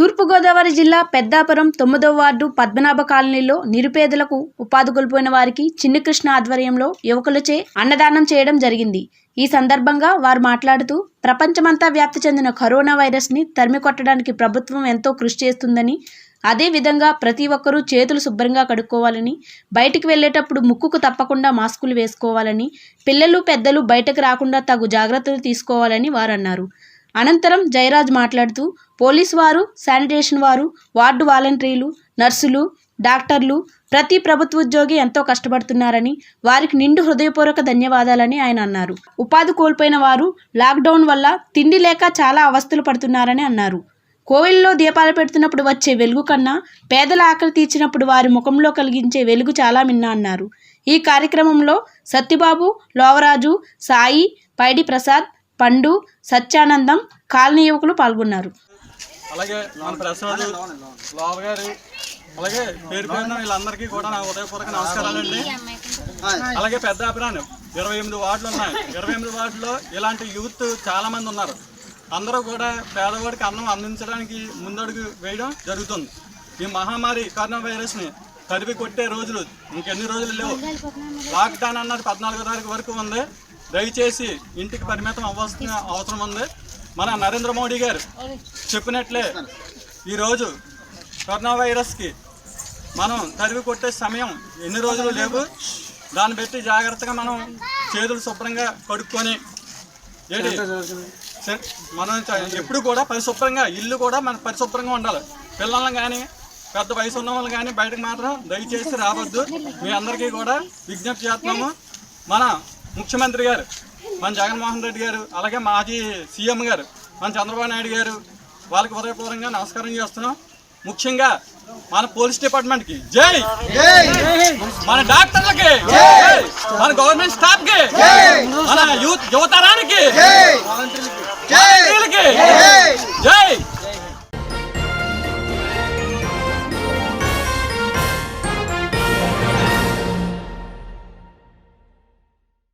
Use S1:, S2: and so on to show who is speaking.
S1: తూర్పుగోదావరి జిల్లా పెద్దాపురం తొమ్మిదవ వార్డు పద్మనాభ కాలనీలో నిరుపేదలకు ఉపాధి కోల్పోయిన వారికి చిన్నకృష్ణ ఆధ్వర్యంలో యువకులచే అన్నదానం చేయడం జరిగింది. ఈ సందర్భంగా వారు మాట్లాడుతూ ప్రపంచమంతా వ్యాప్తి చెందిన కరోనా వైరస్ని తరిమి కొట్టడానికి ప్రభుత్వం ఎంతో కృషి చేస్తుందని అదేవిధంగా ప్రతి ఒక్కరూ చేతులు శుభ్రంగా కడుక్కోవాలని బయటికి వెళ్ళేటప్పుడు ముక్కుకు తప్పకుండా మాస్కులు వేసుకోవాలని పిల్లలు పెద్దలు బయటకు రాకుండా తగు జాగ్రత్తలు తీసుకోవాలని వారు అన్నారు అనంతరం జయరాజ్ మాట్లాడుతూ పోలీసు వారు శానిటేషన్ వారు వార్డు వాలంటీర్లు నర్సులు డాక్టర్లు ప్రతి ప్రభుత్వ ఉద్యోగి ఎంతో కష్టపడుతున్నారని వారికి నిండు హృదయపూర్వక ధన్యవాదాలని ఆయన అన్నారు. ఉపాధి కోల్పోయిన వారు లాక్డౌన్ వల్ల తిండి లేక చాలా అవస్థలు పడుతున్నారని అన్నారు. కోవిల్లో దీపాలు పెడుతున్నప్పుడు వచ్చే వెలుగు కన్నా పేదల ఆకలి తీర్చినప్పుడు వారి ముఖంలో కలిగించే వెలుగు చాలా మిన్న అన్నారు. ఈ కార్యక్రమంలో సత్యబాబు లోవరాజు సాయి పైడి ప్రసాద్ పండు సత్యానందం కాలనీ యువకులు పాల్గొన్నారు.
S2: అలాగే మన ప్రసాద్ లోవ గారు అలాగే పేరు పేరున వీళ్ళందరికీ కూడా నా ఉదయపూర్వక నమస్కారాలండి. అలాగే పెద్ద అభిరాణం ఇరవై ఎనిమిది వార్డులు ఉన్నాయి. ఇరవై ఎనిమిది వార్డులో ఇలాంటి యూత్ చాలా మంది ఉన్నారు. అందరూ కూడా పేదవాడికి అన్నం అందించడానికి ముందడుగు వేయడం జరుగుతుంది. ఈ మహమ్మారి కరోనా వైరస్ని తరివి కొట్టే రోజులు ఇంకెన్ని రోజులు లేవు. లాక్డౌన్ అన్నది పద్నాలుగో తారీఖు వరకు ఉంది. దయచేసి ఇంటికి పరిమితం అవ్వాల్సిన అవసరం ఉంది. మన నరేంద్ర మోడీ గారు చెప్పినట్లే ఈరోజు కరోనా వైరస్కి మనం తరివి కొట్టే సమయం ఎన్ని రోజులు లేవు. దాన్ని బట్టి జాగ్రత్తగా మనం చేతులు శుభ్రంగా కడుక్కొని ఏంటి? మనం ఎప్పుడు కూడా పరిశుభ్రంగా ఇల్లు కూడా మన పరిశుభ్రంగా ఉండాలి. పిల్లలను కానీ పెద్ద వయసు ఉన్న వాళ్ళు కానీ బయటకు మాత్రం దయచేసి రావద్దు. మీ అందరికీ కూడా విజ్ఞప్తి చేస్తున్నాము. మన ముఖ్యమంత్రి గారు మన జగన్మోహన్ రెడ్డి గారు అలాగే మాజీ సీఎం గారు మన చంద్రబాబు నాయుడు గారు వాళ్ళకి హృదయపూర్వకంగా నమస్కారం చేస్తున్నాం. ముఖ్యంగా మన పోలీస్ డిపార్ట్మెంట్కి జై! మన డాక్టర్లకి మన గవర్నమెంట్ స్టాఫ్కి మన యూత్ యువతరానికి జై!